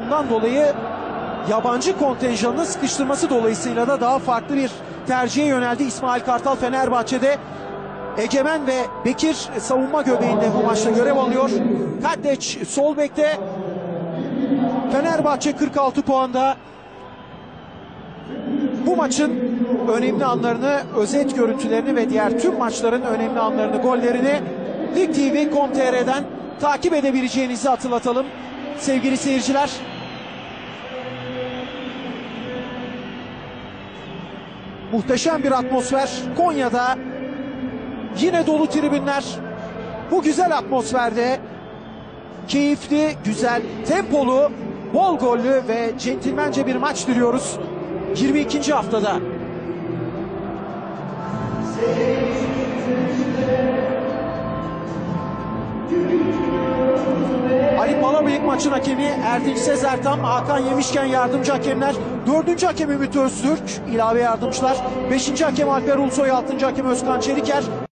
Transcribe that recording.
Bundan dolayı yabancı kontenjanının sıkıştırması dolayısıyla da daha farklı bir tercihe yöneldi İsmail Kartal Fenerbahçe'de. Egemen ve Bekir savunma göbeğinde bu maçta görev alıyor. Kaddeç sol bekte. Fenerbahçe 46 puanda. Bu maçın önemli anlarını, özet görüntülerini ve diğer tüm maçların önemli anlarını, gollerini Lig TV.com.tr'den takip edebileceğinizi hatırlatalım. Sevgili seyirciler. Muhteşem bir atmosfer Konya'da. Yine dolu tribünler. Bu güzel atmosferde keyifli, güzel, tempolu, bol gollü ve centilmence bir maç diliyoruz. 22. haftada. Ali Palabıyık maçın hakemi Erdinç Sezertam, Hakan Yemişken yardımcı hakemler. Dördüncü hakem Ümit Öztürk, ilave yardımcılar. Beşinci hakem Alper Ulusoy, altıncı hakem Özkan Çeliker.